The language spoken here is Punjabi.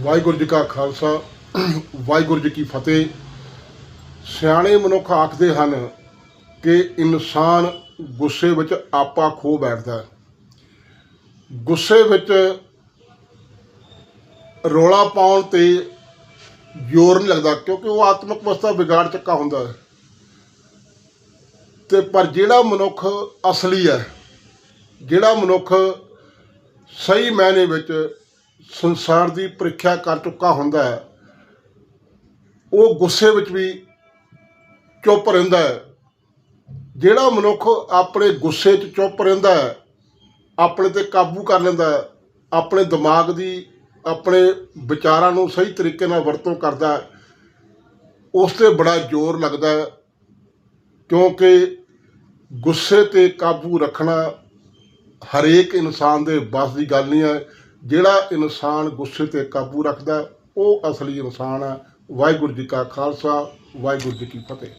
ਵਾਹਿਗੁਰੂ ਜੀ ਕਾ ਖਾਲਸਾ, ਵਾਹਿਗੁਰੂ ਜੀ ਕੀ ਫਤਿਹ। ਸਿਆਣੇ ਮਨੁੱਖ ਆਖਦੇ ਹਨ ਕਿ ਇਨਸਾਨ ਗੁੱਸੇ ਵਿੱਚ ਆਪਾ ਖੋ ਬੈਠਦਾ ਹੈ। ਗੁੱਸੇ ਵਿੱਚ ਰੋਲਾ ਪਾਉਣ ਤੇ ਜ਼ੋਰ ਨਹੀਂ ਲੱਗਦਾ, ਕਿਉਂਕਿ ਉਹ ਆਤਮਿਕ ਅਵਸਥਾ ਵਿਗਾੜ ਚੱਕਾ ਹੁੰਦਾ ਹੈ। ਤੇ ਪਰ ਜਿਹੜਾ ਮਨੁੱਖ ਅਸਲੀ ਹੈ, ਜਿਹੜਾ ਮਨੁੱਖ ਸਹੀ ਮਾਇਨੇ ਵਿੱਚ ਸੰਸਾਰ ਦੀ ਪ੍ਰੀਖਿਆ ਕਰ ਚੁੱਕਾ ਹੁੰਦਾ ਹੈ। ਉਹ ਗੁੱਸੇ ਵਿੱਚ ਵੀ ਚੁੱਪ ਰਹਿੰਦਾ ਹੈ। ਜਿਹੜਾ ਮਨੁੱਖ ਆਪਣੇ ਗੁੱਸੇ 'ਚ ਚੁੱਪ ਰਹਿੰਦਾ ਹੈ, ਆਪਣੇ ਤੇ ਕਾਬੂ ਕਰ ਲੈਂਦਾ ਹੈ, ਆਪਣੇ ਦਿਮਾਗ ਦੀ, ਆਪਣੇ ਵਿਚਾਰਾਂ ਨੂੰ ਸਹੀ ਤਰੀਕੇ ਨਾਲ ਵਰਤੋਂ ਕਰਦਾ ਉਸ ਤੇ ਬੜਾ ਜ਼ੋਰ ਲੱਗਦਾ ਹੈ। ਕਿਉਂਕਿ ਗੁੱਸੇ ਤੇ ਕਾਬੂ ਰੱਖਣਾ ਹਰੇਕ ਇਨਸਾਨ ਦੇ ਬਸ ਦੀ ਗੱਲ ਨਹੀਂ ਹੈ। ਜਿਹੜਾ ਇਨਸਾਨ ਗੁੱਸੇ ਤੇ ਕਾਬੂ ਰੱਖਦਾ, ਉਹ ਅਸਲੀ ਇਨਸਾਨ ਹੈ। ਵਾਹਿਗੁਰੂ ਜੀ ਕਾ ਖਾਲਸਾ, ਵਾਹਿਗੁਰੂ ਜੀ ਕੀ ਫਤਿਹ।